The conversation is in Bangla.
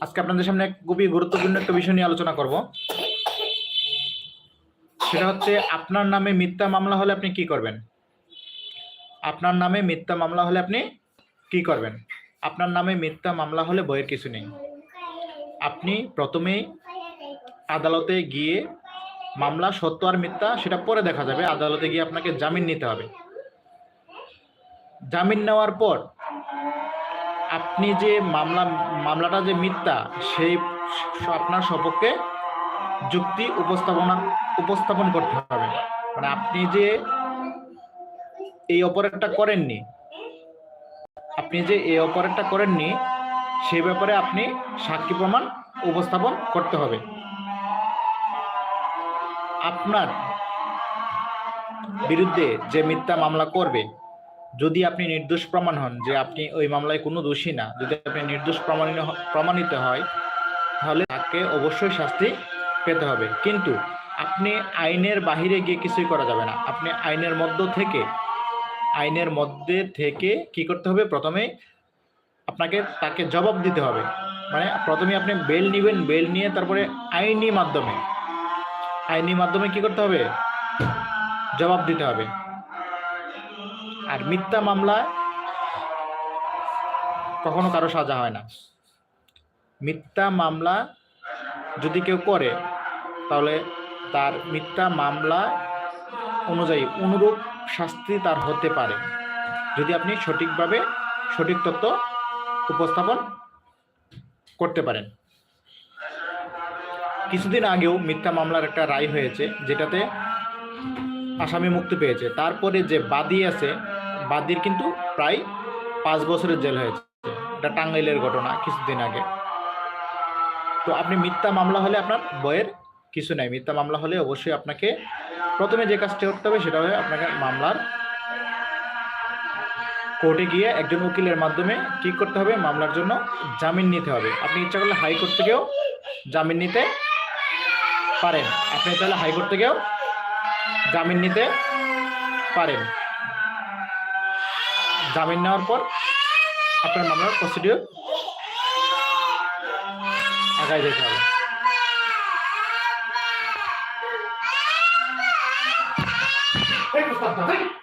আজকে আপনাদের সামনে খুবই গুরুত্বপূর্ণ একটা বিষয় নিয়ে আলোচনা করব। সেটা হচ্ছে আপনার নামে মিথ্যা মামলা হলে আপনি কি করবেন? আপনার নামে মিথ্যা মামলা হলে আপনি কি করবেন? আপনার নামে মিথ্যা মামলা হলে বইয়ের কিছু নেই। আপনি প্রথমেই আদালতে গিয়ে মামলা সত্য আর মিথ্যা সেটা পরে দেখা যাবে। আদালতে গিয়ে আপনাকে জামিন নিতে হবে। জামিন নেওয়ার পর আপনি যে মামলা, মামলাটা যে মিথ্যা, সেই আপনার সপক্ষে যুক্তি উপস্থাপনা, উপস্থাপন করতে হবে। মানে আপনি যে এই অপরাধটা করেননি, আপনি যে এই অপরাধটা করেননি সেই ব্যাপারে আপনি সাক্ষী প্রমাণ উপস্থাপন করতে হবে। আপনার বিরুদ্ধে যে মিথ্যা মামলা করবে যদি আপনি নির্দোষ প্রমাণ হন যে আপনি ওই মামলায় কোনো দোষী না, যদি আপনি নির্দোষ প্রমাণিত প্রমাণিত হয়, তাহলে তাকে অবশ্যই শাস্তি পেতে হবে। কিন্তু আপনি আইনের বাহিরে গিয়ে কিছুই করা যাবে না। আপনি আইনের মধ্য থেকে, আইনের মধ্যে থেকে কি করতে হবে? প্রথমে আপনাকে তাকে জবাব দিতে হবে। মানে প্রথমে আপনি বেল নেবেন, বেল নিয়ে তারপরে আইনি মাধ্যমে আইনি মাধ্যমে কি করতে হবে? জবাব দিতে হবে। আর মিথ্যা মামলা কখনো কারও সাজা হয় না। মিথ্যা মামলা যদি কেউ করে, তাহলে তার মিথ্যা মামলা অনুযায়ী অনুরূপ শাস্তি তার হতে পারে। যদি আপনি সঠিকভাবে সঠিক তথ্য উপস্থাপন করতে পারেন। কিছুদিন আগেও মিথ্যা মামলার একটা রায় হয়েছে, যেটাতে আসামি মুক্তি পেয়েছে। তারপরে যে বাদী আছে বাদীর কিন্তু প্রায় পাঁচ বছরের জেল হয়েছে। এটা টাঙ্গাইলের ঘটনা কিছুদিন আগে। তো আপনি মিথ্যা মামলা হলে আপনার বইয়ের কিছু নাই। মিথ্যা মামলা হলে অবশ্যই আপনাকে প্রথমে যে কাজটি করতে হবে সেটা হয়ে আপনাকে মামলার কোর্টে গিয়ে একজন উকিলের মাধ্যমে কি করতে হবে। মামলার জন্য জামিন নিতে হবে। আপনি ইচ্ছা করলে হাইকোর্ট থেকেও জামিন নিতে পারেন। আপনি চাইলে হাইকোর্ট থেকেও জামিন নিতে পারেন। জামিন নেওয়ার পর আপনার মামলার প্রসিডিওর আগায় যেতে হবে।